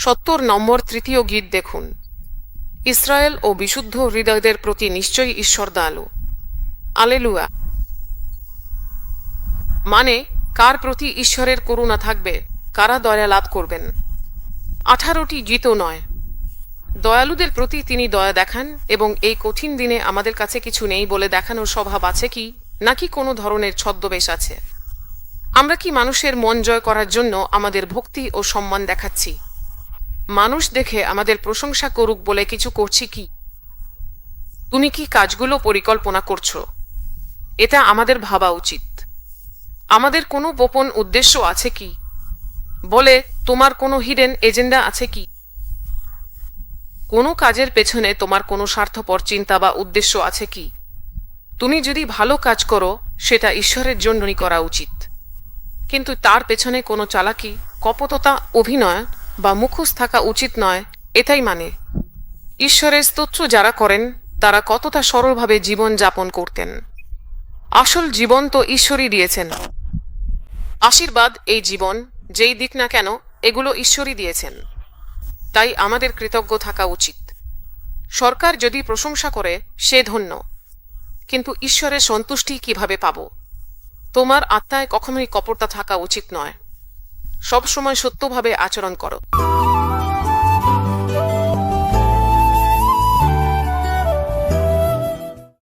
সত্তর নম্বর তৃতীয় গীত দেখুন। ইসরায়েল ও বিশুদ্ধ হৃদয়দের প্রতি নিশ্চয়ই ঈশ্বর দয়ালু আলেলুয়া। মানে কার প্রতি ঈশ্বরের করুণা থাকবে, কারা দয়া লাভ করবেন? আঠারোটি গীতও নয়। দয়ালুদের প্রতি তিনি দয়া দেখান এবং এই কঠিন দিনে আমাদের কাছে কিছু নেই বলে দেখানোর স্বভাব আছে কি, নাকি কোনো ধরনের ছদ্মবেশ আছে? আমরা কি মানুষের মন জয় করার জন্য আমাদের ভক্তি ও সম্মান দেখাচ্ছি? মানুষ দেখে আমাদের প্রশংসা করুক বলে কিছু করছি কি? তুমি কি কাজগুলো পরিকল্পনা করছ? এটা আমাদের ভাবা উচিত। আমাদের কোনো গোপন উদ্দেশ্য আছে কি? বলে, তোমার কোনো হিডেন এজেন্ডা আছে কি? কোনো কাজের পেছনে তোমার কোনো স্বার্থপর চিন্তা বা উদ্দেশ্য আছে কি? তুমি যদি ভালো কাজ করো, সেটা ঈশ্বরের জন্যই করা উচিত। কিন্তু তার পেছনে কোনো চালাকি, কপটতা, অভিনয় বা মুখোশ থাকা উচিত নয়, এটাই মানে। ঈশ্বরের স্তোত্র যারা করেন, তারা কতটা সরলভাবে জীবন যাপন করতেন। আসল জীবন তো ঈশ্বরই দিয়েছেন। আশীর্বাদ এই জীবন, যেই দিক না কেন, এগুলো ঈশ্বরই দিয়েছেন। তাই আমাদের কৃতজ্ঞ থাকা উচিত। সরকার যদি প্রশংসা করে, সে ধন্য। কিন্তু ঈশ্বরের সন্তুষ্টি কীভাবে পাব? তোমার আত্মায় কখনোই কপটতা থাকা উচিত নয়। সব সময় সত্যভাবে আচরণ করো।